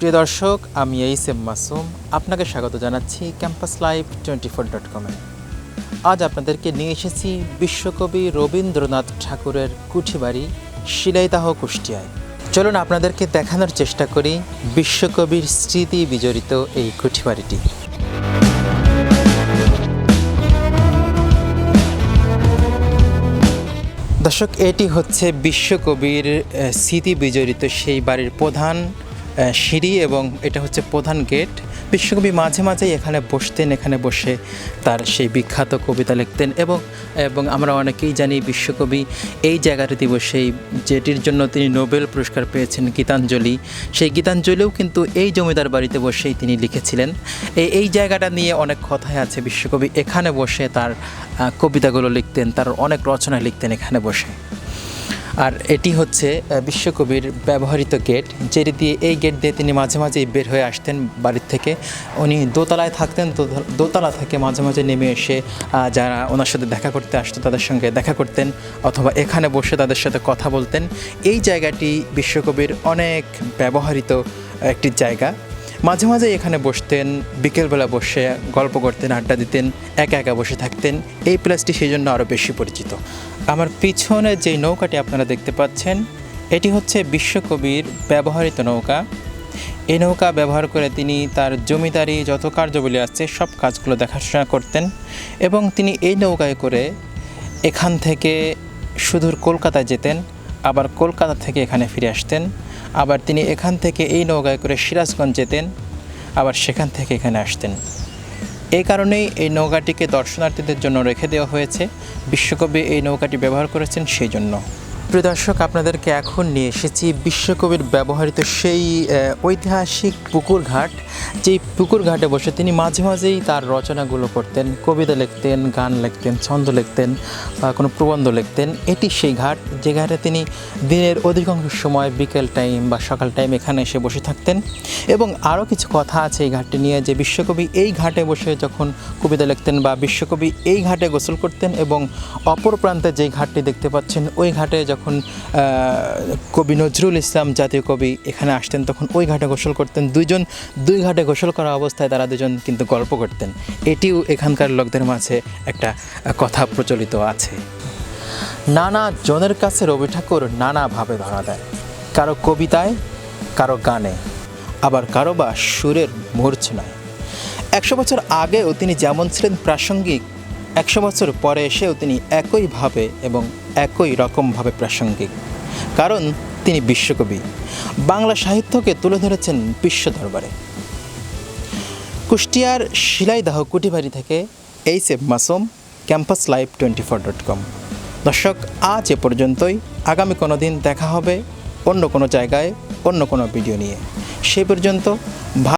প্রিয় দর্শক, আমি এইস এম মাসুম। আপনাকে স্বাগত জানাচ্ছি campus live twenty four dot কমে। আজ আপনাদেরকে নিয়ে এসেছি বিশ্বকবি রবীন্দ্রনাথ ঠাকুরের কুঠিবাড়ি, শিলাইদাহ কুষ্টিয়ায়। চলুন আপনাদেরকে দেখানোর চেষ্টা করি বিশ্বকবির স্মৃতি বিজড়িত এই কুঠিবাড়িটি। দর্শক, এটি হচ্ছে বিশ্বকবির স্মৃতি বিজড়িত সেই বাড়ির প্রধান সিঁড়ি এবং এটা হচ্ছে প্রধান গেট। বিশ্বকবি মাঝে মাঝেই এখানে বসতেন, এখানে বসে তার সেই বিখ্যাত কবিতা লিখতেন এবং এবং আমরা অনেকেই জানি বিশ্বকবি এই জায়গাটিতে বসেই যেটির জন্য তিনি নোবেল পুরস্কার পেয়েছেন গীতাঞ্জলি। সেই গীতাঞ্জলিও কিন্তু এই জমিদার বাড়িতে বসেই তিনি লিখেছিলেন। এই এই জায়গাটা নিয়ে অনেক কথাই আছে। বিশ্বকবি এখানে বসে তার কবিতাগুলো লিখতেন, তার অনেক রচনা লিখতেন এখানে বসে। আর এটি হচ্ছে বিশ্বকবির ব্যবহৃত গেট, যেটি দিয়ে এই গেট দিয়ে তিনি মাঝে মাঝেই বের হয়ে আসতেন বাড়ির থেকে। উনি দোতলায় থাকতেন, দোতলা থেকে মাঝে মাঝে নেমে এসে যারা ওনার সাথে দেখা করতে আসতো তাদের সঙ্গে দেখা করতেন, অথবা এখানে বসে তাদের সাথে কথা বলতেন। এই জায়গাটি বিশ্বকবির অনেক ব্যবহৃত একটি জায়গা। মাঝে মাঝে এখানে বসতেন, বিকেলবেলা বসে গল্প করতেন, আড্ডা দিতেন, একা একা বসে থাকতেন। এই প্লেসটি সেই জন্য আরও বেশি পরিচিত। আমার পিছনে যে নৌকাটি আপনারা দেখতে পাচ্ছেন, এটি হচ্ছে বিশ্বকবির ব্যবহৃত নৌকা। এই নৌকা ব্যবহার করে তিনি তার জমিদারি যত কার্যবলী আছে, সব কাজগুলো দেখাশোনা করতেন এবং তিনি এই নৌকায় করে এখান থেকে সুদূর কলকাতায় যেতেন, আবার কলকাতা থেকে এখানে ফিরে আসতেন। আবার তিনি এখান থেকে এই নৌকায় করে সিরাজগঞ্জ যেতেন, আবার সেখান থেকে এখানে আসতেন। এই কারণেই এই নৌকাটিকে দর্শনার্থীদের জন্য রেখে দেওয়া হয়েছে। বিশ্বকবি এই নৌকাটি ব্যবহার করেছেন সেই জন্য। প্রিয় দর্শক, আপনাদেরকে এখন নিয়ে এসেছি বিশ্বকবির ব্যবহৃত সেই ঐতিহাসিক পুকুর ঘাট যেই পুকুর ঘাটে বসে তিনি মাঝে মাঝেই তার রচনাগুলো করতেন কবিতা লিখতেন, গান লিখতেন, ছন্দ লিখতেন, বা কোনো প্রবন্ধ লিখতেন। এটি সেই ঘাট যে ঘাটে তিনি দিনের অধিকাংশ সময় বিকেল টাইম বা সকাল টাইম এখানে এসে বসে থাকতেন। এবং আরও কিছু কথা আছে এই ঘাটটি নিয়ে, যে বিশ্বকবি এই ঘাটে বসে যখন কবিতা লিখতেন বা বিশ্বকবি এই ঘাটে গোসল করতেন এবং অপর প্রান্তে যে ঘাটটি দেখতে পাচ্ছেন, ওই ঘাটে যখন আহ, কবি নজরুল ইসলাম জাতীয় কবি এখানে আসতেন তখন ওই ঘাটে গোসল করতেন। দুইজন দুই ঘাটে গোসল করা অবস্থায় তারা দুজন কিন্তু গল্প করতেন। এটিও এখানকার লোকদের মাঝে একটা কথা প্রচলিত আছে। নানা জনের কাছে রবি ঠাকুর নানাভাবে ধরা দেয়। কারও কবিতায় কারও গানে। আবার কারও বা সুরের মূর্ছনায়। একশো বছর আগেও তিনি যেমন ছিলেন প্রাসঙ্গিক একশো বছর পরে এসেও তিনি একইভাবে এবং একই রকমভাবে প্রাসঙ্গিক। কারণ তিনি বিশ্বকবি। বাংলা সাহিত্যকে তুলে ধরেছেন বিশ্ব দরবারে। কুষ্টিয়ার শিলাইদাহ কুটিবাড়ি থেকে H F Masum campus live twenty four dot com দর্শক, আজ এ পর্যন্তই। আগামী কোনো দিন দেখা হবে অন্য কোনো জায়গায়, অন্য কোনো ভিডিও নিয়ে। সেই পর্যন্ত ভালো